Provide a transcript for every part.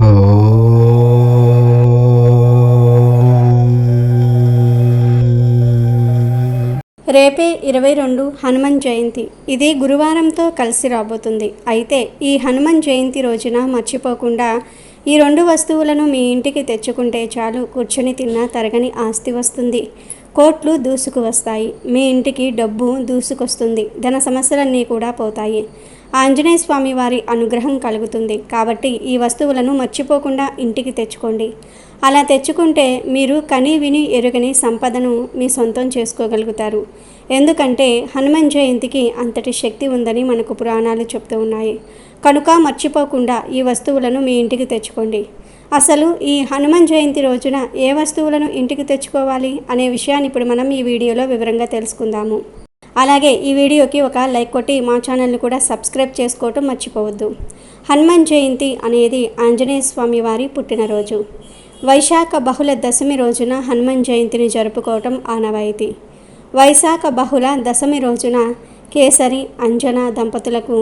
రేపే ఇరవై రెండు హనుమన్ జయంతి. ఇది గురువారంతో కలిసి రాబోతుంది. అయితే ఈ హనుమన్ జయంతి రోజున మర్చిపోకుండా ఈ రెండు వస్తువులను మీ ఇంటికి తెచ్చుకుంటే చాలు కూర్చొని తిన్నా తరగని ఆస్తి వస్తుంది. కోట్లు దూసుకు వస్తాయి మీ ఇంటికి డబ్బు దూసుకొస్తుంది. ధన సమస్యలన్నీ కూడా పోతాయి. ఆంజనేయ స్వామి వారి అనుగ్రహం కలుగుతుంది. కాబట్టి ఈ వస్తువులను మర్చిపోకుండా ఇంటికి తెచ్చుకోండి. అలా తెచ్చుకుంటే మీరు కని విని ఎరుగని సంపదను మీ సొంతం చేసుకోగలుగుతారు. ఎందుకంటే హనుమాన్ జయంతికి అంతటి శక్తి ఉందని మనకు పురాణాలు చెప్తూ ఉన్నాయి. కనుక మర్చిపోకుండా ఈ వస్తువులను మీ ఇంటికి తెచ్చుకోండి. అసలు ఈ హనుమాన్ జయంతి రోజున ఏ వస్తువులను ఇంటికి తెచ్చుకోవాలి అనే విషయాన్ని ఇప్పుడు మనం ఈ వీడియోలో వివరంగా తెలుసుకుందాము. అలాగే ఈ వీడియోకి ఒక లైక్ కొట్టి మా ఛానల్ని కూడా సబ్స్క్రైబ్ చేసుకోవటం మర్చిపోవద్దు. హనుమాన్ జయంతి అనేది ఆంజనేయ స్వామి వారి పుట్టినరోజు. వైశాఖ బహుళ దశమి రోజున హనుమాన్ జయంతిని జరుపుకోవటం ఆనవాయితీ. వైశాఖ బహుళ దశమి రోజున కేసరి అంజన దంపతులకు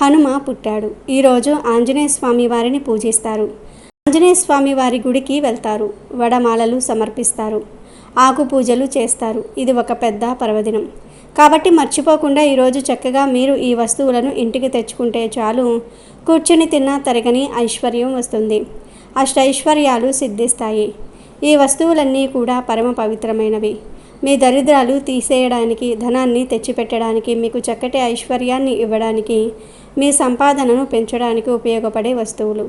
హనుమ పుట్టాడు. ఈరోజు ఆంజనేయ స్వామి వారిని పూజిస్తారు. ఆంజనేయ స్వామి వారి గుడికి వెళ్తారు. వడమాలలు సమర్పిస్తారు. ఆకు పూజలు చేస్తారు. ఇది ఒక పెద్ద పర్వదినం. కాబట్టి మర్చిపోకుండా ఈరోజు చక్కగా మీరు ఈ వస్తువులను ఇంటికి తెచ్చుకుంటే చాలు. కూర్చుని తిన్నా తరగని ఐశ్వర్యం వస్తుంది. అష్టైశ్వర్యాలు సిద్ధిస్తాయి. ఈ వస్తువులన్నీ కూడా పరమ పవిత్రమైనవి. మీ దరిద్రాలు తీసేయడానికి ధనాన్ని తెచ్చిపెట్టడానికి మీకు చక్కటి ఐశ్వర్యాన్ని ఇవ్వడానికి మీ సంపాదనను పెంచడానికి ఉపయోగపడే వస్తువులు.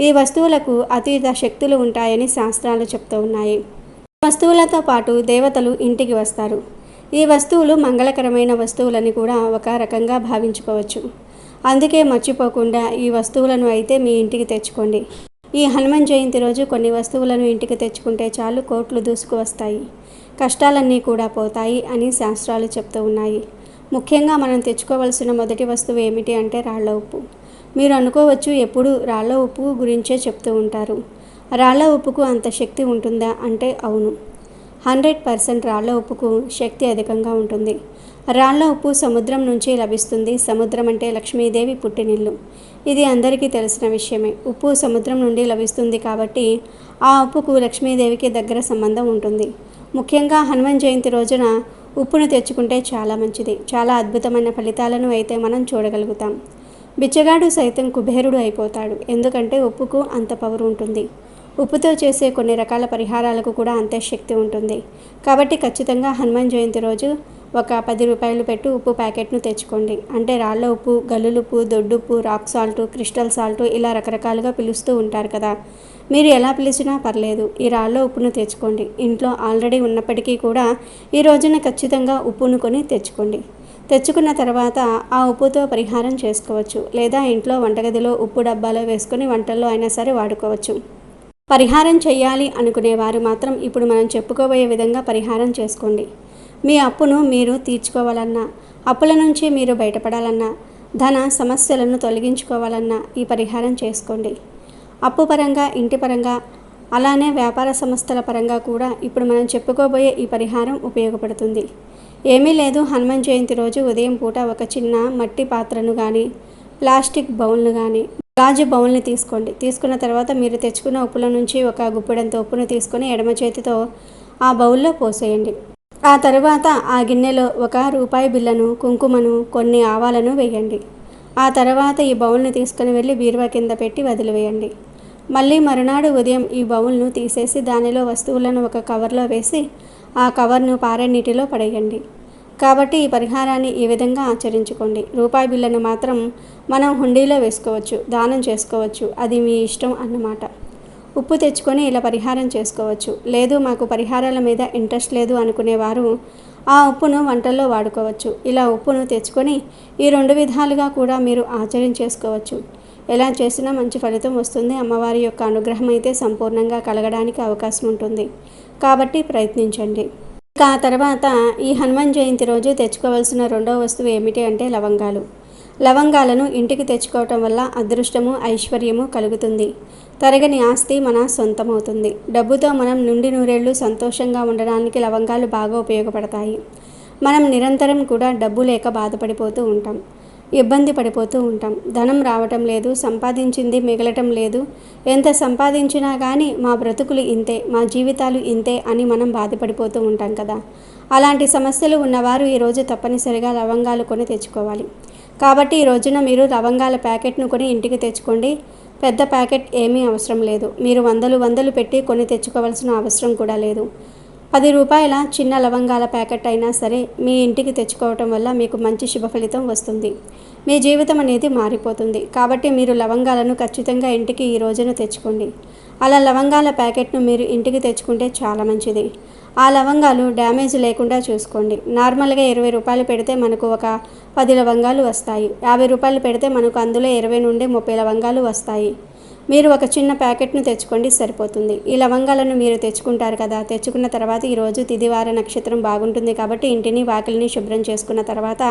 ఈ వస్తువులకు అతీత శక్తులు ఉంటాయని శాస్త్రాలు చెప్తూ ఉన్నాయి. వస్తువులతో పాటు దేవతలు ఇంటికి వస్తారు. ఈ వస్తువులు మంగళకరమైన వస్తువులని కూడా ఒక రకంగా భావించుకోవచ్చు. అందుకే మర్చిపోకుండా ఈ వస్తువులను అయితే మీ ఇంటికి తెచ్చుకోండి. ఈ హనుమాన్ జయంతి రోజు కొన్ని వస్తువులను ఇంటికి తెచ్చుకుంటే చాలు కోట్లు దూసుకు వస్తాయి. కష్టాలన్నీ కూడా పోతాయి అని శాస్త్రాలు చెప్తూ ఉన్నాయి. ముఖ్యంగా మనం తెచ్చుకోవలసిన మొదటి వస్తువు ఏమిటి అంటే రాళ్ళ ఉప్పు. మీరు అనుకోవచ్చు ఎప్పుడు రాళ్ళ ఉప్పు గురించే చెప్తూ ఉంటారు. రాళ్ళ ఉప్పుకు అంత శక్తి ఉంటుందా అంటే అవును. హండ్రెడ్ పర్సెంట్ రాళ్ళ ఉప్పుకు శక్తి అధికంగా ఉంటుంది. రాళ్ళ ఉప్పు సముద్రం నుంచి లభిస్తుంది. సముద్రం అంటే లక్ష్మీదేవి పుట్టినిల్లు. ఇది అందరికీ తెలిసిన విషయమే. ఉప్పు సముద్రం నుండి లభిస్తుంది కాబట్టి ఆ ఉప్పుకు లక్ష్మీదేవికి దగ్గర సంబంధం ఉంటుంది. ముఖ్యంగా హనుమాన్ జయంతి రోజున ఉప్పును తెచ్చుకుంటే చాలా మంచిది. చాలా అద్భుతమైన ఫలితాలను అయితే మనం చూడగలుగుతాం. బిచ్చగాడు సైతం కుబేరుడు అయిపోతాడు. ఎందుకంటే ఉప్పుకు అంత పవర్ ఉంటుంది. ఉప్పుతో చేసే కొన్ని రకాల పరిహారాలకు కూడా అంతే శక్తి ఉంటుంది. కాబట్టి ఖచ్చితంగా హనుమాన్ జయంతి రోజు ఒక పది రూపాయలు పెట్టి ఉప్పు ప్యాకెట్ను తెచ్చుకోండి. అంటే రాళ్ళ ఉప్పు గల్లులుప్పు దొడ్డుప్పు రాక్ సాల్ట్ క్రిస్టల్ సాల్ట్ ఇలా రకరకాలుగా పిలుస్తూ ఉంటారు కదా. మీరు ఎలా పిలిచినా పర్లేదు ఈ రాళ్ళ ఉప్పును తెచ్చుకోండి. ఇంట్లో ఆల్రెడీ ఉన్నప్పటికీ కూడా ఈ రోజున ఖచ్చితంగా ఉప్పును కొని తెచ్చుకోండి. తెచ్చుకున్న తర్వాత ఆ ఉప్పుతో పరిహారం చేసుకోవచ్చు. లేదా ఇంట్లో వంటగదిలో ఉప్పు డబ్బాలో వేసుకొని వంటల్లో అయినా సరే వాడుకోవచ్చు. పరిహారం చేయాలి అనుకునేవారు మాత్రం ఇప్పుడు మనం చెప్పుకోబోయే విధంగా పరిహారం చేసుకోండి. మీ అప్పును మీరు తీర్చుకోవాలన్నా అప్పుల నుంచి మీరు బయటపడాలన్నా ధన సమస్యలను తొలగించుకోవాలన్నా ఈ పరిహారం చేసుకోండి. అప్పు పరంగా ఇంటి పరంగా అలానే వ్యాపార సంస్థల పరంగా కూడా ఇప్పుడు మనం చెప్పుకోబోయే ఈ పరిహారం ఉపయోగపడుతుంది. ఏమీ లేదు హనుమాన్ జయంతి రోజు ఉదయం పూట ఒక చిన్న మట్టి పాత్రను కానీ ప్లాస్టిక్ బౌల్ను కానీ గాజు బౌల్ని తీసుకోండి. తీసుకున్న తర్వాత మీరు తెచ్చుకున్న ఉప్పుల నుంచి ఒక గుప్పెడంత ఉప్పును తీసుకొని ఎడమ చేతితో ఆ బౌల్లో పోసేయండి. ఆ తరువాత ఆ గిన్నెలో ఒక రూపాయి బిల్లను కుంకుమను కొన్ని ఆవాలను వేయండి. ఆ తర్వాత ఈ బౌల్ని తీసుకుని వెళ్ళి బీరువా కింద పెట్టి వదిలివేయండి. మళ్ళీ మరునాడు ఉదయం ఈ బౌల్ను తీసేసి దానిలో వస్తువులను ఒక కవర్లో వేసి ఆ కవర్ను పారే నీటిలో పడేయండి. కాబట్టి ఈ పరిహారాన్ని ఈ విధంగా ఆచరించుకోండి. రూపాయి బిళ్ళను మాత్రం మనం హుండీలో వేసుకోవచ్చు దానం చేసుకోవచ్చు. అది మీ ఇష్టం అన్నమాట. ఉప్పు తెచ్చుకొని ఇలా పరిహారం చేసుకోవచ్చు. లేదు మాకు పరిహారాల మీద ఇంట్రెస్ట్ లేదు అనుకునేవారు ఆ ఉప్పును వంటల్లో వాడుకోవచ్చు. ఇలా ఉప్పును తెచ్చుకొని ఈ రెండు విధాలుగా కూడా మీరు ఆచరించేసుకోవచ్చు ఎలా చేసినా మంచి ఫలితం వస్తుంది. అమ్మవారి యొక్క అనుగ్రహం అయితే సంపూర్ణంగా కలగడానికి అవకాశం ఉంటుంది. కాబట్టి ప్రయత్నించండి. ఇక ఆ తర్వాత ఈ హనుమాన్ జయంతి రోజు తెచ్చుకోవాల్సిన రెండవ వస్తువు ఏమిటి అంటే లవంగాలు. లవంగాలను ఇంటికి తెచ్చుకోవటం వల్ల అదృష్టము ఐశ్వర్యము కలుగుతుంది. తరగని ఆస్తి మన సొంతమవుతుంది. డబ్బుతో మనం నుండి నూరేళ్ళు సంతోషంగా ఉండడానికి లవంగాలు బాగా ఉపయోగపడతాయి. మనం నిరంతరం కూడా డబ్బు లేక బాధపడిపోతూ ఉంటాం. ఇబ్బంది పడిపోతూ ఉంటాం. ధనం రావటం లేదు సంపాదించింది మిగలటం లేదు. ఎంత సంపాదించినా కానీ మా బ్రతుకులు ఇంతే మా జీవితాలు ఇంతే అని మనం బాధపడిపోతూ ఉంటాం కదా. అలాంటి సమస్యలు ఉన్నవారు ఈరోజు తప్పనిసరిగా లవంగాలు కొని తెచ్చుకోవాలి. కాబట్టి ఈ రోజున మీరు లవంగాల ప్యాకెట్ను కొని ఇంటికి తెచ్చుకోండి. పెద్ద ప్యాకెట్ ఏమీ అవసరం లేదు. మీరు వందలు వందలు పెట్టి కొని తెచ్చుకోవాల్సిన అవసరం కూడా లేదు. పది రూపాయల చిన్న లవంగాల ప్యాకెట్ అయినా సరే మీ ఇంటికి తెచ్చుకోవటం వల్ల మీకు మంచి శుభ ఫలితం వస్తుంది. మీ జీవితం అనేది మారిపోతుంది. కాబట్టి మీరు లవంగాలను ఖచ్చితంగా ఇంటికి ఈ రోజున తెచ్చుకోండి. అలా లవంగాల ప్యాకెట్ను మీరు ఇంటికి తెచ్చుకుంటే చాలా మంచిది. ఆ లవంగాలు డ్యామేజ్ లేకుండా చూసుకోండి. నార్మల్గా ఇరవై రూపాయలు పెడితే మనకు ఒక పది లవంగాలు వస్తాయి. యాభై రూపాయలు పెడితే మనకు అందులో ఇరవై నుండి ముప్పై లవంగాలు వస్తాయి. మీరు ఒక చిన్న ప్యాకెట్ను తెచ్చుకోండి సరిపోతుంది. ఈ లవంగాలను మీరు తెచ్చుకుంటారు కదా తెచ్చుకున్న తర్వాత ఈరోజు తిదివార నక్షత్రం బాగుంటుంది కాబట్టి ఇంటిని వాకిలిని శుభ్రం చేసుకున్న తర్వాత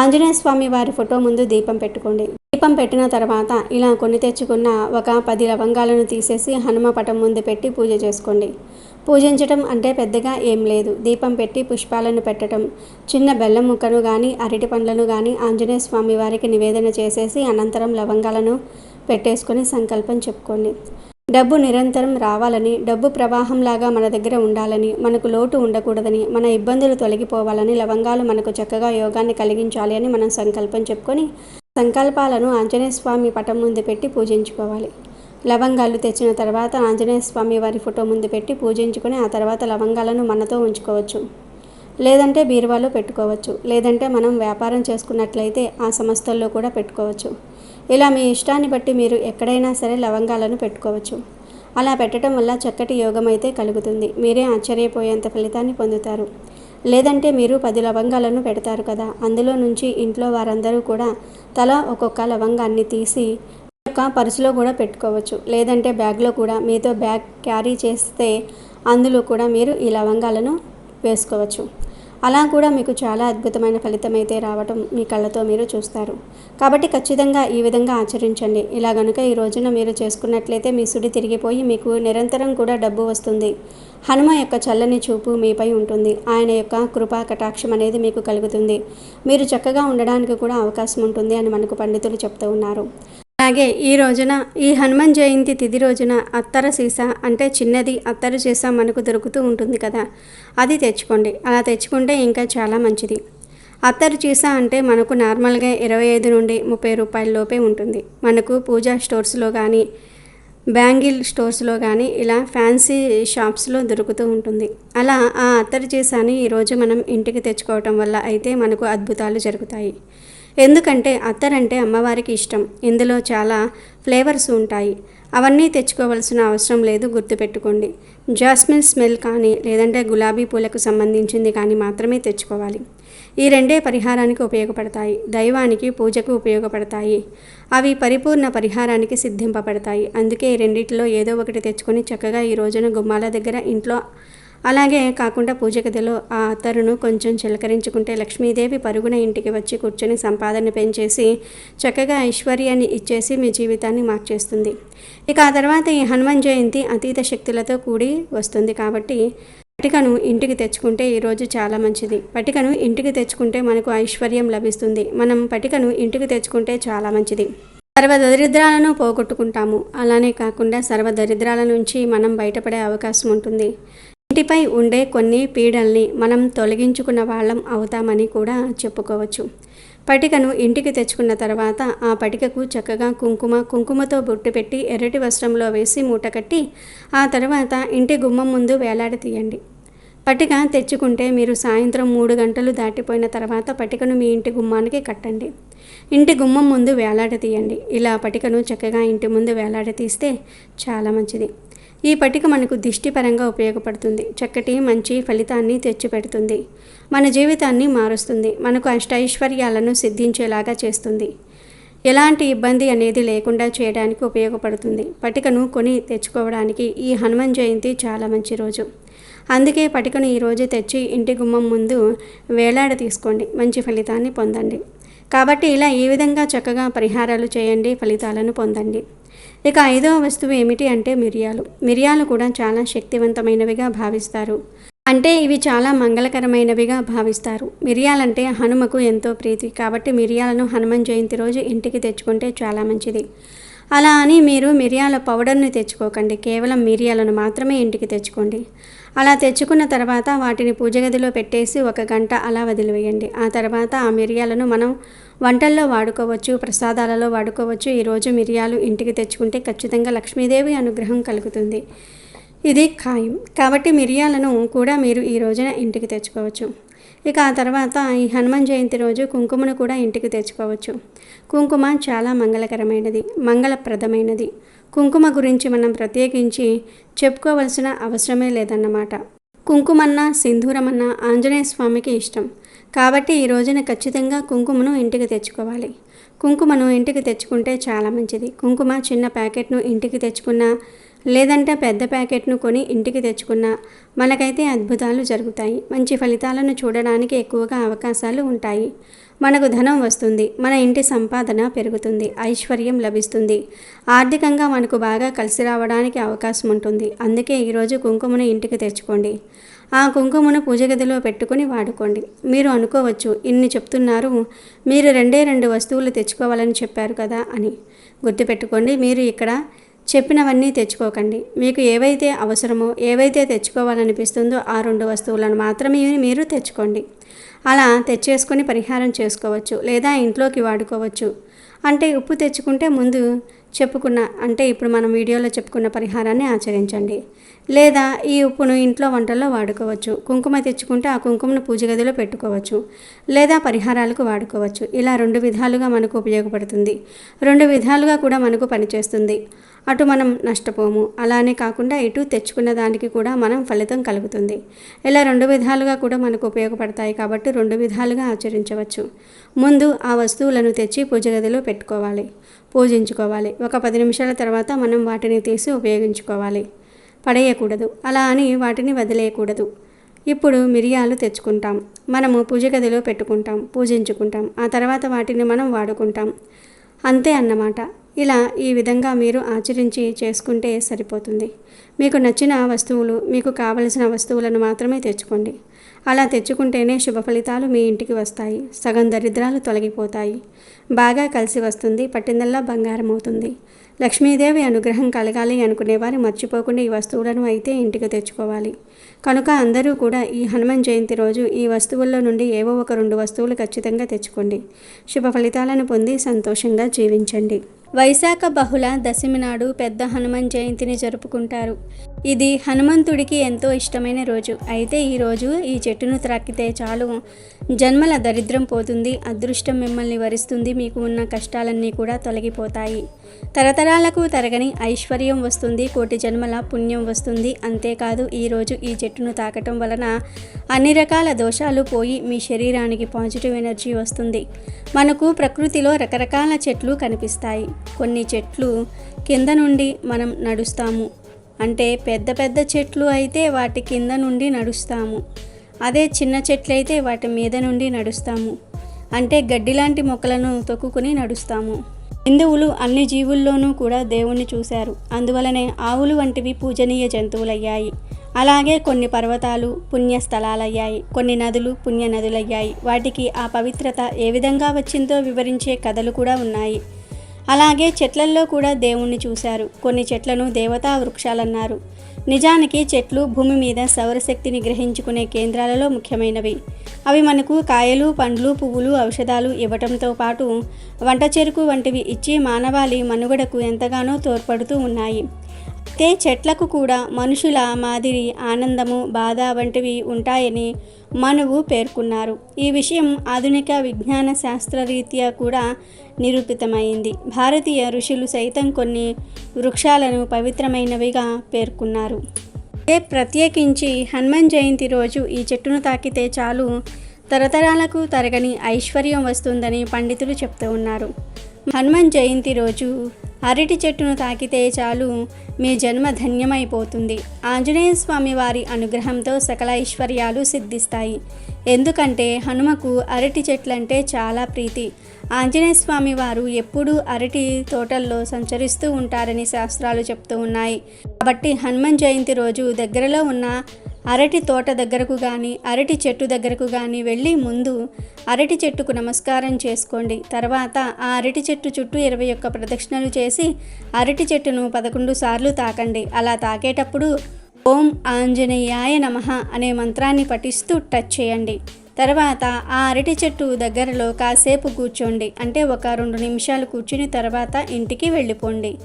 ఆంజనేయ స్వామి వారి ఫోటో ముందు దీపం పెట్టుకోండి. దీపం పెట్టిన తర్వాత ఇలా కొన్ని తెచ్చుకున్న ఒక పది లవంగాలను తీసేసి హనుమ పటం ముందు పెట్టి పూజ చేసుకోండి. పూజించటం అంటే పెద్దగా ఏం లేదు. దీపం పెట్టి పుష్పాలను పెట్టడం చిన్న బెల్లం ముక్కను కానీ అరటి పండ్లను కానీ ఆంజనేయ స్వామి వారికి నివేదన చేసేసి అనంతరం లవంగాలను పెట్టేసుకొని సంకల్పం చెప్పుకోండి. డబ్బు నిరంతరం రావాలని డబ్బు ప్రవాహంలాగా మన దగ్గర ఉండాలని మనకు లోటు ఉండకూడదని మన ఇబ్బందులు తొలగిపోవాలని లవంగాలు మనకు చక్కగా యోగాన్ని కలిగించాలి అని మనం సంకల్పం చెప్పుకొని సంకల్పాలను ఆంజనేయ స్వామి పటం ముందు పెట్టి పూజించుకోవాలి. లవంగాలు తెచ్చిన తర్వాత ఆంజనేయ స్వామి వారి ఫోటో ముందు పెట్టి పూజించుకొని ఆ తర్వాత లవంగాలను మనతో ఉంచుకోవచ్చు. లేదంటే బీరువాలో పెట్టుకోవచ్చు. లేదంటే మనం వ్యాపారం చేసుకున్నట్లయితే ఆ సంస్థల్లో కూడా పెట్టుకోవచ్చు. ఇలా మీ ఇష్టాన్ని బట్టి మీరు ఎక్కడైనా సరే లవంగాలను పెట్టుకోవచ్చు. అలా పెట్టడం వల్ల చక్కటి యోగం అయితే కలుగుతుంది. మీరే ఆశ్చర్యపోయేంత ఫలితాన్ని పొందుతారు. లేదంటే మీరు పది లవంగాలను పెడతారు కదా. అందులో నుంచి ఇంట్లో వారందరూ కూడా తల ఒక్కొక్క లవంగాన్ని తీసి యొక్క పర్సులో కూడా పెట్టుకోవచ్చు. లేదంటే బ్యాగ్లో కూడా మీతో బ్యాగ్ క్యారీ చేస్తే అందులో కూడా మీరు ఈ లవంగాలను వేసుకోవచ్చు. అలా కూడా మీకు చాలా అద్భుతమైన ఫలితం అయితే రావటం మీ కళ్ళతో మీరు చూస్తారు. కాబట్టి ఖచ్చితంగా ఈ విధంగా ఆచరించండి. ఇలా గనుక ఈ రోజున మీరు చేసుకున్నట్లయితే మీ సుడి తిరిగిపోయి మీకు నిరంతరం కూడా డబ్బు వస్తుంది. హనుమ యొక్క చల్లని చూపు మీపై ఉంటుంది. ఆయన యొక్క కృపా కటాక్షం అనేది మీకు కలుగుతుంది. మీరు చక్కగా ఉండడానికి కూడా అవకాశం ఉంటుంది అని మనకు పండితులు చెప్తూ ఉన్నారు. అలాగే ఈ రోజున ఈ హనుమాన్ జయంతి తిది రోజున అత్తర సీసా అంటే చిన్నది అత్తరు సీసా మనకు దొరుకుతూ ఉంటుంది కదా అది తెచ్చుకోండి. అలా తెచ్చుకుంటే ఇంకా చాలా మంచిది. అత్తరు సీసా అంటే మనకు నార్మల్గా ఇరవై ఐదు నుండి ముప్పై రూపాయల లోపే ఉంటుంది. మనకు పూజా స్టోర్స్లో కానీ బ్యాంగిల్ స్టోర్స్లో కానీ ఇలా ఫ్యాన్సీ షాప్స్లో దొరుకుతూ ఉంటుంది. అలా ఆ అత్తరు చీసాని ఈరోజు మనం ఇంటికి తెచ్చుకోవటం వల్ల అయితే మనకు అద్భుతాలు జరుగుతాయి. ఎందుకంటే అత్తరంటే అమ్మవారికి ఇష్టం. ఇందులో చాలా ఫ్లేవర్స్ ఉంటాయి. అవన్నీ తెచ్చుకోవాల్సిన అవసరం లేదు గుర్తుపెట్టుకోండి. జాస్మిన్ స్మెల్ కానీ లేదంటే గులాబీ పూలకు సంబంధించింది కానీ మాత్రమే తెచ్చుకోవాలి. ఈ రెండే పరిహారానికి ఉపయోగపడతాయి. దైవానికి పూజకు ఉపయోగపడతాయి. అవి పరిపూర్ణ పరిహారానికి సిద్ధింపబడతాయి. అందుకే ఈ రెండిటిలో ఏదో ఒకటి తెచ్చుకొని చక్కగా ఈ రోజున గుమ్మాల దగ్గర ఇంట్లో అలాగే కాకుండా పూజ గదిలో ఆ అత్తరును కొంచెం చిలకరించుకుంటే లక్ష్మీదేవి పరుగున ఇంటికి వచ్చి కూర్చొని సంపాదన పెంచేసి చక్కగా ఐశ్వర్యాన్ని ఇచ్చేసి మీ జీవితాన్ని మార్చేస్తుంది ఇక ఆ తర్వాత ఈ హనుమాన్ జయంతి అతీత శక్తులతో కూడి వస్తుంది కాబట్టి పటికను ఇంటికి తెచ్చుకుంటే ఈరోజు చాలా మంచిది. పటికను ఇంటికి తెచ్చుకుంటే మనకు ఐశ్వర్యం లభిస్తుంది. మనం పటికను ఇంటికి తెచ్చుకుంటే చాలా మంచిది. సర్వ దరిద్రాలను పోగొట్టుకుంటాము. అలానే కాకుండా సర్వ దరిద్రాల నుంచి మనం బయటపడే అవకాశం ఉంటుంది. ఇంటిపై ఉండే కొన్ని పీడల్ని మనం తొలగించుకున్న వాళ్ళం అవుతామని కూడా చెప్పుకోవచ్చు. పటికను ఇంటికి తెచ్చుకున్న తర్వాత ఆ పటికకు చక్కగా కుంకుమ కుంకుమతో బొట్టు పెట్టి ఎర్రటి వస్త్రంలో వేసి మూట కట్టి ఆ తర్వాత ఇంటి గుమ్మం ముందు వేలాడ తీయండి. పటిక తెచ్చుకుంటే మీరు సాయంత్రం మూడు గంటలు దాటిపోయిన తర్వాత పటికను మీ ఇంటి గుమ్మానికి కట్టండి. ఇంటి గుమ్మం ముందు వేలాడ తీయండి. ఇలా పటికను చక్కగా ఇంటి ముందు వేలాడ తీస్తే చాలా మంచిది. ఈ పట్టిక మనకు దిష్టిపరంగా ఉపయోగపడుతుంది. చక్కటి మంచి ఫలితాన్ని తెచ్చిపెడుతుంది. మన జీవితాన్ని మారుస్తుంది. మనకు అష్టైశ్వర్యాలను సిద్ధించేలాగా చేస్తుంది. ఎలాంటి ఇబ్బంది అనేది లేకుండా చేయడానికి ఉపయోగపడుతుంది. పటికను కొని తెచ్చుకోవడానికి ఈ హనుమాన్ జయంతి చాలా మంచి రోజు. అందుకే పటికను ఈరోజు తెచ్చి ఇంటి గుమ్మం ముందు వేలాడ తీసుకోండి. మంచి ఫలితాన్ని పొందండి. కాబట్టి ఇలా ఈ విధంగా చక్కగా పరిహారాలు చేయండి ఫలితాలను పొందండి. ఇక ఐదవ వస్తువు ఏమిటి అంటే మిరియాలు. మిరియాలు కూడా చాలా శక్తివంతమైనవిగా భావిస్తారు. అంటే ఇవి చాలా మంగళకరమైనవిగా భావిస్తారు. మిరియాలంటే హనుమకు ఎంతో ప్రీతి. కాబట్టి మిరియాలను హనుమాన్ జయంతి రోజు ఇంటికి తెచ్చుకుంటే చాలా మంచిది. అలా అని మీరు మిరియాల పౌడర్ని తెచ్చుకోకండి. కేవలం మిరియాలను మాత్రమే ఇంటికి తెచ్చుకోండి. అలా తెచ్చుకున్న తర్వాత వాటిని పూజ గదిలో పెట్టేసి ఒక గంట అలా వదిలివేయండి. ఆ తర్వాత ఆ మిరియాలను మనం వంటల్లో వాడుకోవచ్చు ప్రసాదాలలో వాడుకోవచ్చు. ఈరోజు మిరియాలు ఇంటికి తెచ్చుకుంటే ఖచ్చితంగా లక్ష్మీదేవి అనుగ్రహం కలుగుతుంది. ఇది ఖాయం. కాబట్టి మిరియాలను కూడా మీరు ఈ రోజున ఇంటికి తెచ్చుకోవచ్చు. ఇక ఆ తర్వాత ఈ హనుమాన్ జయంతి రోజు కుంకుమను కూడా ఇంటికి తెచ్చుకోవచ్చు. కుంకుమ చాలా మంగళకరమైనది మంగళప్రదమైనది. కుంకుమ గురించి మనం ప్రత్యేకించి చెప్పుకోవలసిన అవసరమే లేదన్నమాట. కుంకుమన్న సింధూరమన్న ఆంజనేయ స్వామికి ఇష్టం. కాబట్టి ఈ రోజున ఖచ్చితంగా కుంకుమను ఇంటికి తెచ్చుకోవాలి. కుంకుమను ఇంటికి తెచ్చుకుంటే చాలా మంచిది. కుంకుమ చిన్న ప్యాకెట్ను ఇంటికి తెచ్చుకున్న లేదంటే పెద్ద ప్యాకెట్ను కొని ఇంటికి తెచ్చుకున్న మనకైతే అద్భుతాలు జరుగుతాయి. మంచి ఫలితాలను చూడడానికి ఎక్కువగా అవకాశాలు ఉంటాయి. మనకు ధనం వస్తుంది. మన ఇంటి సంపాదన పెరుగుతుంది. ఐశ్వర్యం లభిస్తుంది. ఆర్థికంగా మనకు బాగా కలిసి రావడానికి అవకాశం ఉంటుంది. అందుకే ఈరోజు కుంకుమను ఇంటికి తెచ్చుకోండి. ఆ కుంకుమను పూజ గదిలో పెట్టుకుని వాడుకోండి. మీరు అనుకోవచ్చు ఇన్ని చెప్తున్నారు మీరు రెండే రెండు వస్తువులు తెచ్చుకోవాలని చెప్పారు కదా అని. గుర్తుపెట్టుకోండి మీరు ఇక్కడ చెప్పినవన్నీ తెచ్చుకోకండి. మీకు ఏవైతే అవసరమో ఏవైతే తెచ్చుకోవాలనిపిస్తుందో ఆ రెండు వస్తువులను మాత్రమే మీరు తెచ్చుకోండి. అలా తెచ్చేసుకొని పరిహారం చేసుకోవచ్చు లేదా ఇంట్లోకి వాడుకోవచ్చు. అంటే ఉప్పు తెచ్చుకుంటే ముందు చెప్పుకున్న అంటే ఇప్పుడు మనం వీడియోలో చెప్పుకున్న పరిహారాన్ని ఆచరించండి. లేదా ఈ ఉప్పును ఇంట్లో వంటల్లో వాడుకోవచ్చు. కుంకుమ తెచ్చుకుంటే ఆ కుంకుమను పూజ గదిలో పెట్టుకోవచ్చు. లేదా పరిహారాలకు వాడుకోవచ్చు. ఇలా రెండు విధాలుగా మనకు ఉపయోగపడుతుంది. రెండు విధాలుగా కూడా మనకు పనిచేస్తుంది. అటు మనం నష్టపోము. అలానే కాకుండా ఇటు తెచ్చుకున్న దానికి కూడా మనం ఫలితం కలుగుతుంది. ఇలా రెండు విధాలుగా కూడా మనకు ఉపయోగపడతాయి కాబట్టి రెండు విధాలుగా ఆచరించవచ్చు. ముందు ఆ వస్తువులను తెచ్చి పూజ గదిలో పెట్టుకోవాలి. పూజించుకోవాలి. ఒక పది నిమిషాల తర్వాత మనం వాటిని తీసి ఉపయోగించుకోవాలి. పడేయకూడదు. అలా అని వాటిని వదిలేయకూడదు. ఇప్పుడు మిరియాలు తెచ్చుకుంటాం. మనము పూజ గదిలో పెట్టుకుంటాం పూజించుకుంటాం. ఆ తర్వాత వాటిని మనం వాడుకుంటాం. అంతే అన్నమాట. ఇలా ఈ విధంగా మీరు ఆచరించి చేసుకుంటే సరిపోతుంది. మీకు నచ్చిన వస్తువులు మీకు కావలసిన వస్తువులను మాత్రమే తెచ్చుకోండి. అలా తెచ్చుకుంటేనే శుభ ఫలితాలు మీ ఇంటికి వస్తాయి. సగం దరిద్రాలు తొలగిపోతాయి. బాగా కలిసి వస్తుంది పట్టిందల్లా బంగారం అవుతుంది. లక్ష్మీదేవి అనుగ్రహం కలగాలి అనుకునేవారు మర్చిపోకుండా ఈ వస్తువులను అయితే ఇంటికి తెచ్చుకోవాలి. కనుక అందరూ కూడా ఈ హనుమాన్ జయంతి రోజు ఈ వస్తువుల్లో నుండి ఏవో ఒక రెండు వస్తువులు ఖచ్చితంగా తెచ్చుకోండి. శుభ ఫలితాలను పొంది సంతోషంగా జీవించండి. వైశాఖ బహుళ దశమి నాడు పెద్ద హనుమాన్ జయంతిని జరుపుకుంటారు. ఇది హనుమంతుడికి ఎంతో ఇష్టమైన రోజు. అయితే ఈ రోజు ఈ చెట్టును త్రాకితే చాలు. జన్మల దరిద్రం పోతుంది. అదృష్టం మిమ్మల్ని వరిస్తుంది. మీకు ఉన్న కష్టాలన్నీ కూడా తొలగిపోతాయి. తరతరాలకు తరగని ఐశ్వర్యం వస్తుంది. కోటి జన్మల పుణ్యం వస్తుంది. అంతేకాదు ఈరోజు ఈ చెట్టును తాకటం వలన అన్ని రకాల దోషాలు పోయి మీ శరీరానికి పాజిటివ్ ఎనర్జీ వస్తుంది. మనకు ప్రకృతిలో రకరకాల చెట్లు కనిపిస్తాయి. కొన్ని చెట్లు కింద నుండి మనం నడుస్తాము. అంటే పెద్ద పెద్ద చెట్లు అయితే వాటి కింద నుండి నడుస్తాము. అదే చిన్న చెట్లు అయితే వాటి మీద నుండి నడుస్తాము. అంటే గడ్డి లాంటి మొక్కలను తొక్కుకుని నడుస్తాము. హిందువులు అన్ని జీవుల్లోనూ కూడా దేవుణ్ణి చూశారు. అందువలనే ఆవులు వంటివి పూజనీయ జంతువులయ్యాయి. అలాగే కొన్ని పర్వతాలు పుణ్యస్థలాలయ్యాయి కొన్ని నదులు పుణ్య నదులయ్యాయి. వాటికి ఆ పవిత్రత ఏ విధంగా వచ్చిందో వివరించే కథలు కూడా ఉన్నాయి. అలాగే చెట్లల్లో కూడా దేవుణ్ణి చూశారు. కొన్ని చెట్లను దేవతా వృక్షాలన్నారు. నిజానికి చెట్లు భూమి మీద సౌరశక్తిని గ్రహించుకునే కేంద్రాలలో ముఖ్యమైనవి. అవి మనకు కాయలు పండ్లు పువ్వులు ఔషధాలు ఇవ్వటంతో పాటు వంట చెరుకు వంటివి ఇచ్చి మానవాళి మనుగడకు ఎంతగానో తోడ్పడుతూ ఉన్నాయి. అయితే చెట్లకు కూడా మనుషుల మాదిరి ఆనందము బాధ వంటివి ఉంటాయని మనువు పేర్కొన్నారు. ఈ విషయం ఆధునిక విజ్ఞాన శాస్త్రరీత్యా కూడా నిరూపితమైంది. భారతీయ ఋషులు సైతం కొన్ని వృక్షాలను పవిత్రమైనవిగా పేర్కొన్నారు. ఏ ప్రత్యేకించి హనుమాన్ జయంతి రోజు ఈ చెట్టును తాకితే చాలు తరతరాలకు తరగని ఐశ్వర్యం వస్తుందని పండితులు చెప్తూ ఉన్నారు. హనుమాన్ జయంతి రోజు అరటి చెట్టును తాకితే చాలు మీ జన్మ ధన్యమైపోతుంది. ఆంజనేయ స్వామి వారి అనుగ్రహంతో సకల ఐశ్వర్యాలు సిద్ధిస్తాయి. ఎందుకంటే హనుమకు అరటి చెట్లంటే చాలా ప్రీతి. ఆంజనేయ స్వామి వారు ఎప్పుడూ అరటి తోటల్లో సంచరిస్తూ ఉంటారని శాస్త్రాలు చెప్తూ ఉన్నాయి. కాబట్టి హనుమాన్ జయంతి రోజు దగ్గరలో ఉన్న అరటి తోట దగ్గరకు కానీ అరటి చెట్టు దగ్గరకు కానీ వెళ్ళి ముందు అరటి చెట్టుకు నమస్కారం చేసుకోండి. తర్వాత ఆ అరటి చెట్టు చుట్టూ ఇరవై ఒక్క ప్రదక్షిణలు చేసి అరటి చెట్టును పదకొండు సార్లు తాకండి. అలా తాకేటప్పుడు ఓం ఆంజనేయాయ నమః అనే మంత్రాన్ని పఠిస్తూ టచ్ చేయండి. తర్వాత ఆ అరటి చెట్టు దగ్గరలో కాసేపు కూర్చోండి. అంటే ఒక రెండు నిమిషాలు కూర్చుని తర్వాత ఇంటికి వెళ్ళిపోండి.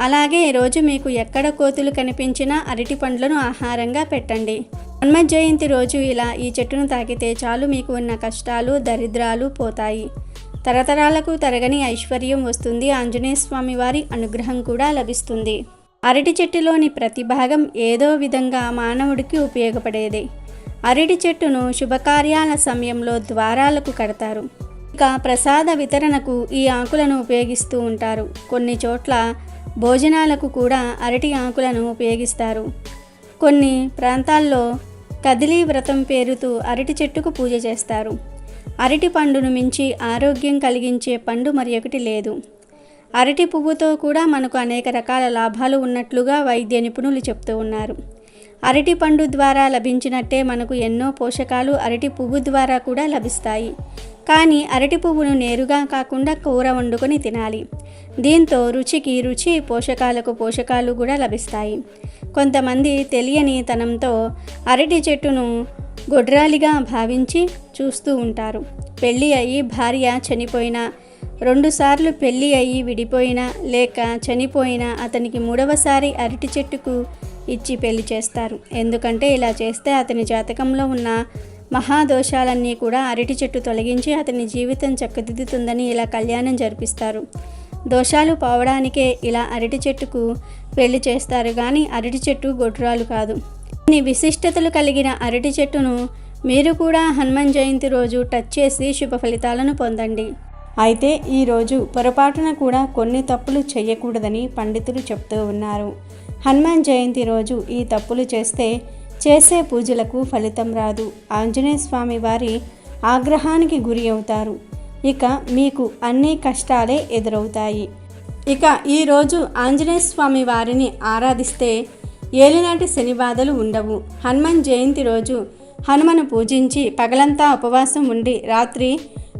అలాగే రోజు మీకు ఎక్కడ కోతులు కనిపించినా అరటి పండ్లను ఆహారంగా పెట్టండి. హనుమ జయంతి రోజు ఇలా ఈ చెట్టును తాకితే చాలు మీకు ఉన్న కష్టాలు దరిద్రాలు పోతాయి. తరతరాలకు తరగని ఐశ్వర్యం వస్తుంది. ఆంజనేయ స్వామి వారి అనుగ్రహం కూడా లభిస్తుంది. అరటి చెట్టులోని ప్రతి భాగం ఏదో విధంగా మానవుడికి ఉపయోగపడేది. అరటి చెట్టును శుభకార్యాల సమయంలో ద్వారాలకు కడతారు. ఇక ప్రసాద వితరణకు ఈ ఆకులను ఉపయోగిస్తూ ఉంటారు. కొన్ని చోట్ల భోజనాలకు కూడా అరటి ఆకులను ఉపయోగిస్తారు. కొన్ని ప్రాంతాల్లో కదిలీ వ్రతం పేరుతో అరటి చెట్టుకు పూజ చేస్తారు. అరటి పండును మించి ఆరోగ్యం కలిగించే పండు మరి ఒకటి లేదు. అరటి పువ్వుతో కూడా మనకు అనేక రకాల లాభాలు ఉన్నట్లుగా వైద్య నిపుణులు చెప్తూ ఉన్నారు. అరటి పండు ద్వారా లభించినట్టే మనకు ఎన్నో పోషకాలు అరటి పువ్వు ద్వారా కూడా లభిస్తాయి. కానీ అరటి పువ్వును నేరుగా కాకుండా కూర వండుకొని తినాలి. దీంతో రుచికి రుచి పోషకాలకు పోషకాలు కూడా లభిస్తాయి. కొంతమంది తెలియని తనంతో అరటి చెట్టును గొడ్రాలిగా భావించి చూస్తూ ఉంటారు. పెళ్ళి అయ్యి భార్య చనిపోయినా రెండుసార్లు పెళ్ళి అయ్యి విడిపోయినా లేక చనిపోయినా అతనికి మూడవసారి అరటి చెట్టుకు ఇచ్చి పెళ్ళి చేస్తారు. ఎందుకంటే ఇలా చేస్తే అతని జాతకంలో ఉన్న మహాదోషాలన్నీ కూడా అరటి చెట్టు తొలగించి అతని జీవితం చక్కదిద్దుతుందని ఇలా కళ్యాణం జరిపిస్తారు. దోషాలు పోవడానికే ఇలా అరటి చెట్టుకు పెళ్ళి చేస్తారు కానీ అరటి చెట్టు గొడ్రాలు కాదు. కొన్ని విశిష్టతలు కలిగిన అరటి చెట్టును మీరు కూడా హనుమాన్ జయంతి రోజు టచ్ చేసి శుభ ఫలితాలను పొందండి. అయితే ఈరోజు పొరపాటున కూడా కొన్ని తప్పులు చేయకూడదని పండితులు చెప్తూ ఉన్నారు. హనుమాన్ జయంతి రోజు ఈ తప్పులు చేస్తే చేసే పూజలకు ఫలితం రాదు. ఆంజనేయ స్వామి వారి ఆగ్రహానికి గురి అవుతారు. ఇక మీకు అన్ని కష్టాలే ఎదురవుతాయి. ఇక ఈరోజు ఆంజనేయ స్వామి వారిని ఆరాధిస్తే ఏలినాటి శని బాధలు ఉండవు. హనుమాన్ జయంతి రోజు హనుమను పూజించి పగలంతా ఉపవాసం ఉండి రాత్రి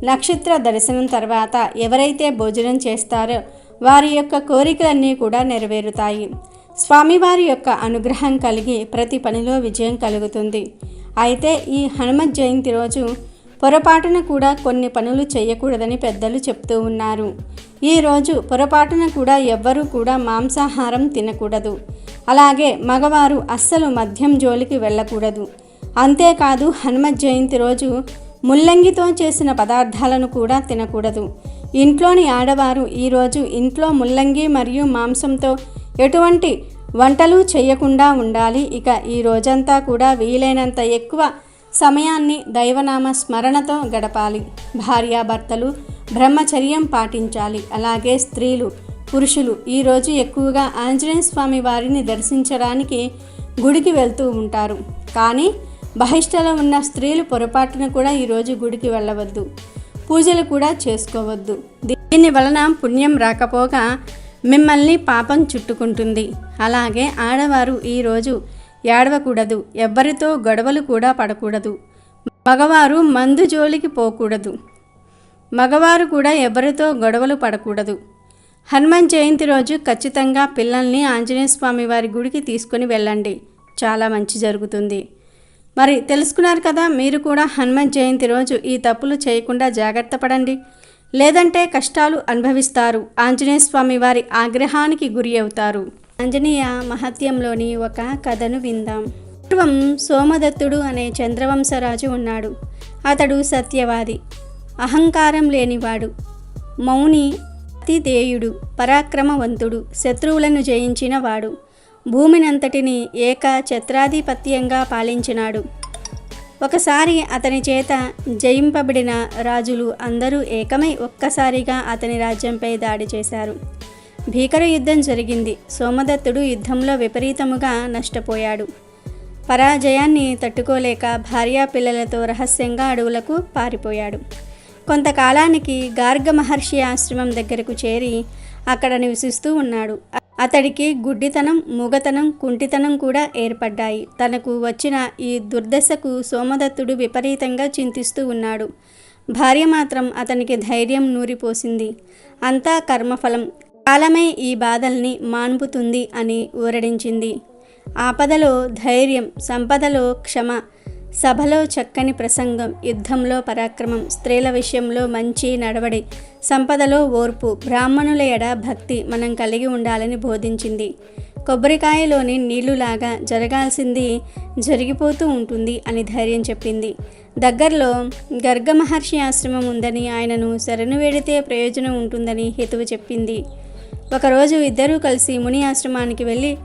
నక్షత్ర దర్శనం తర్వాత ఎవరైతే భోజనం చేస్తారో వారి యొక్క కోరికలన్నీ కూడా నెరవేరుతాయి. స్వామివారి యొక్క అనుగ్రహం కలిగి ప్రతి పనిలో విజయం కలుగుతుంది. అయితే ఈ హనుమత్ జయంతి రోజు పొరపాటున కూడా కొన్ని పనులు చేయకూడదని పెద్దలు చెప్తూ ఉన్నారు. ఈరోజు పొరపాటున కూడా ఎవ్వరూ కూడా మాంసాహారం తినకూడదు. అలాగే మగవారు అస్సలు మద్యం జోలికి వెళ్ళకూడదు. అంతేకాదు హనుమత్ జయంతి రోజు ముల్లంగితో చేసిన పదార్థాలను కూడా తినకూడదు. ఇంట్లోని ఆడవారు ఈరోజు ఇంట్లో ముల్లంగి మరియు మాంసంతో ఎటువంటి వంటలు చేయకుండా ఉండాలి. ఇక ఈ రోజంతా కూడా వీలైనంత ఎక్కువ సమయాన్ని దైవనామ స్మరణతో గడపాలి. భార్యాభర్తలు బ్రహ్మచర్యం పాటించాలి. అలాగే స్త్రీలు పురుషులు ఈరోజు ఎక్కువగా ఆంజనేయ స్వామి వారిని దర్శించడానికి గుడికి వెళ్తూ ఉంటారు. కానీ బహిష్టలో ఉన్న స్త్రీలు పొరపాటున కూడా ఈరోజు గుడికి వెళ్ళవద్దు. పూజలు కూడా చేసుకోవద్దు. దీని వలన పుణ్యం రాకపోగా మిమ్మల్ని పాపం చుట్టుకుంటుంది. అలాగే ఆడవారు ఈరోజు ఏడవకూడదు. ఎవ్వరితో గొడవలు కూడా పడకూడదు. మగవారు మందు జోలికి పోకూడదు. మగవారు కూడా ఎవరితో గొడవలు పడకూడదు. హనుమాన్ జయంతి రోజు ఖచ్చితంగా పిల్లల్ని ఆంజనేయ స్వామి వారి గుడికి తీసుకొని వెళ్ళండి. చాలా మంచి జరుగుతుంది. మరి తెలుసుకున్నారు కదా మీరు కూడా హనుమాన్ జయంతి రోజు ఈ తప్పులు చేయకుండా జాగ్రత్త పడండి. లేదంటే కష్టాలు అనుభవిస్తారు. ఆంజనేయ స్వామి వారి ఆగ్రహానికి గురి అవుతారు. ఆంజనేయ మహత్యంలోని ఒక కథను విందాం. పూర్వం సోమదత్తుడు అనే చంద్రవంశరాజు ఉన్నాడు. అతడు సత్యవాది. అహంకారం లేనివాడు. మౌని అతిధేయుడు పరాక్రమవంతుడు శత్రువులను జయించిన వాడు భూమినంతటిని ఏక ఛత్రాధిపత్యంగా పాలించినాడు. ఒకసారి అతని చేత జయింపబడిన రాజులు అందరూ ఏకమై ఒక్కసారిగా అతని రాజ్యంపై దాడి చేశారు. భీకర యుద్ధం జరిగింది. సోమదత్తుడు యుద్ధంలో విపరీతముగా నష్టపోయాడు. పరాజయాన్ని తట్టుకోలేక భార్యా పిల్లలతో రహస్యంగా అడవులకు పారిపోయాడు. కొంతకాలానికి గార్గ మహర్షి ఆశ్రమం దగ్గరకు చేరి అక్కడ నివసిస్తూ ఉన్నాడు. అతడికి గుడ్డితనం మూగతనం కుంటితనం కూడా ఏర్పడ్డాయి. తనకు వచ్చిన ఈ దుర్దశకు సోమదత్తుడు విపరీతంగా చింతిస్తూ ఉన్నాడు. భార్య మాత్రం అతనికి ధైర్యం నూరిపోసింది. అంతా కర్మఫలం. కాలమే ఈ బాధల్ని మాన్పుతుంది అని ఊరడించింది. ఆపదలో ధైర్యం సంపదలో క్షమ సభలో చక్కని ప్రసంగం యుద్ధంలో పరాక్రమం స్త్రీల విషయంలో మంచి నడవడి సంపదలో ఓర్పు బ్రాహ్మణుల ఎడ భక్తి మనం కలిగి ఉండాలని బోధించింది. కొబ్బరికాయలోని నీళ్ళులాగా జరగాల్సింది జరిగిపోతూ ఉంటుంది అని ధైర్యం చెప్పింది. దగ్గరలో గర్గ మహర్షి ఆశ్రమం ఉందని ఆయనను శరణు వేడితే ప్రయోజనం ఉంటుందని హితువు చెప్పింది. ఒకరోజు ఇద్దరూ కలిసి ముని ఆశ్రమానికి వెళ్ళి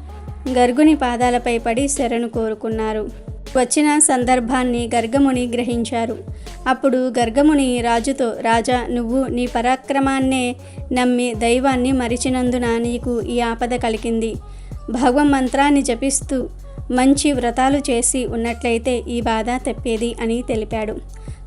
గర్గుని పాదాలపై పడి శరణు కోరుకున్నారు. వచ్చిన సందర్భాన్ని గర్గముని గ్రహించారు. అప్పుడు గర్గముని రాజుతో రాజా నువ్వు నీ పరాక్రమాన్నే నమ్మి దైవాన్ని మరిచినందున నీకు ఈ ఆపద కలిగింది. భగవన్ మంత్రాన్ని జపిస్తూ మంచి వ్రతాలు చేసి ఉన్నట్లయితే ఈ బాధ తెప్పేది అని తెలిపాడు.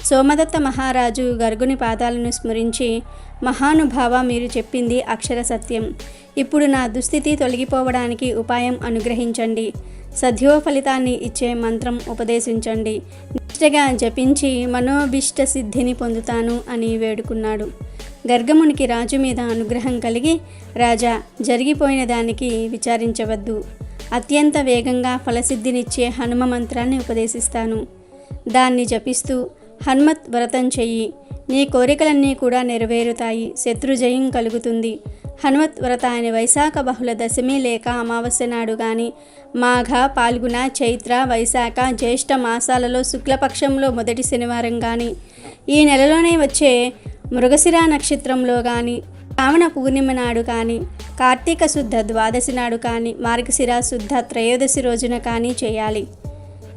సోమదత్త మహారాజు గర్గుని పాదాలను స్మరించి మహానుభావ మీరు చెప్పింది అక్షర సత్యం. ఇప్పుడు నా దుస్థితి తొలగిపోవడానికి ఉపాయం అనుగ్రహించండి. సద్యో ఫలితాన్ని ఇచ్చే మంత్రం ఉపదేశించండి. నిష్టగా జపించి మనోభిష్ట సిద్ధిని పొందుతాను అని వేడుకున్నాడు. గర్గమునికి రాజు మీద అనుగ్రహం కలిగి రాజా జరిగిపోయిన దానికి విచారించవద్దు. అత్యంత వేగంగా ఫలసిద్ధినిచ్చే హనుమ మంత్రాన్ని ఉపదేశిస్తాను. దాన్ని జపిస్తూ హనుమత్ వ్రతం చెయ్యి. నీ కోరికలన్నీ కూడా నెరవేరుతాయి. శత్రుజయం కలుగుతుంది. హనుమత్ వ్రతాన్ని వైశాఖ బహుళ దశమి లేక అమావాస్య నాడు కానీ మాఘ పాల్గుణ చైత్ర వైశాఖ జ్యేష్ఠ మాసాలలో శుక్లపక్షంలో మొదటి శనివారం కానీ ఈ నెలలోనే వచ్చే మృగశిర నక్షత్రంలో కానీ శ్రావణ పూర్ణిమ నాడు కానీ కార్తీక శుద్ధ ద్వాదశి నాడు కానీ మార్గశిర శుద్ధ త్రయోదశి రోజున కానీ చేయాలి.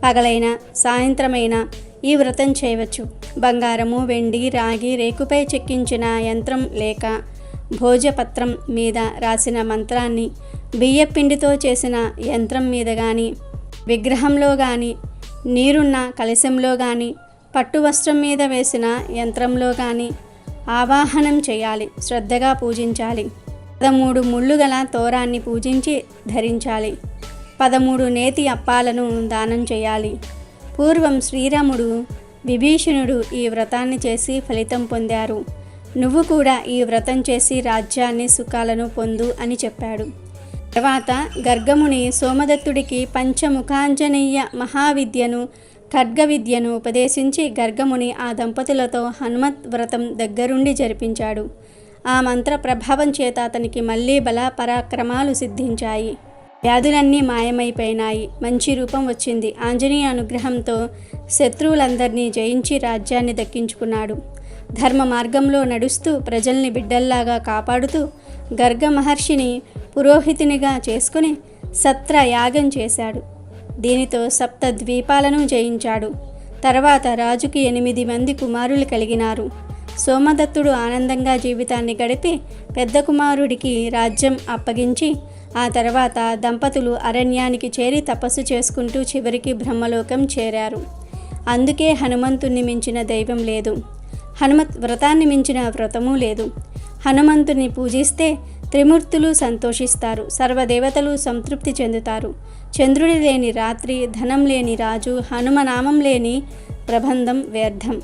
పగలైన సాయంత్రమైన ఈ వ్రతం చేయవచ్చు. బంగారము వెండి రాగి రేకుపై చెక్కించిన యంత్రం లేక భోజపత్రం మీద రాసిన మంత్రాన్ని బియ్యపిండితో చేసిన యంత్రం మీద కానీ విగ్రహంలో కానీ నీరున్న కలశంలో కానీ పట్టు వస్త్రం మీద వేసిన యంత్రంలో కానీ ఆవాహనం చేయాలి శ్రద్ధగా పూజించాలి. పదమూడు ముళ్ళు గల తోరాన్ని పూజించి ధరించాలి. పదమూడు నేతి అప్పాలను దానం చేయాలి. పూర్వం శ్రీరాముడు విభీషణుడు ఈ వ్రతాన్ని చేసి ఫలితం పొందారు. నువ్వు కూడా ఈ వ్రతం చేసి రాజ్యాన్ని సుఖాలను పొందు అని చెప్పాడు. తర్వాత గర్గముని సోమదత్తుడికి పంచముఖాంజనేయ మహావిద్యను ఖడ్గ విద్యను ఉపదేశించి గర్గముని ఆ దంపతులతో హనుమత్ వ్రతం దగ్గరుండి జరిపించాడు. ఆ మంత్ర ప్రభావం చేత అతనికి మళ్ళీ బల పరాక్రమాలు సిద్ధించాయి. వ్యాధులన్నీ మాయమైపోయినాయి. మంచి రూపం వచ్చింది. ఆంజనేయ అనుగ్రహంతో శత్రువులందరినీ జయించి రాజ్యాన్ని దక్కించుకున్నాడు. ధర్మ మార్గంలో నడుస్తూ ప్రజల్ని బిడ్డల్లాగా కాపాడుతూ గర్గ మహర్షిని పురోహితునిగా చేసుకుని సత్ర యాగం చేశాడు. దీనితో సప్త ద్వీపాలను జయించాడు. తర్వాత రాజుకి ఎనిమిది మంది కుమారులు కలిగినారు. సోమదత్తుడు ఆనందంగా జీవితాన్ని గడిపి పెద్ద కుమారుడికి రాజ్యం అప్పగించి ఆ తర్వాత దంపతులు అరణ్యానికి చేరి తపస్సు చేసుకుంటూ చివరికి బ్రహ్మలోకం చేరారు. అందుకే హనుమంతుణ్ణి మించిన దైవం లేదు. హనుమత్ వ్రతాన్ని మించిన వ్రతమూ లేదు. హనుమంతుని పూజిస్తే త్రిమూర్తులు సంతోషిస్తారు. సర్వదేవతలు సంతృప్తి చెందుతారు. చంద్రుడి లేని రాత్రి ధనం లేని రాజు హనుమనామం లేని ప్రబంధం వ్యర్థం.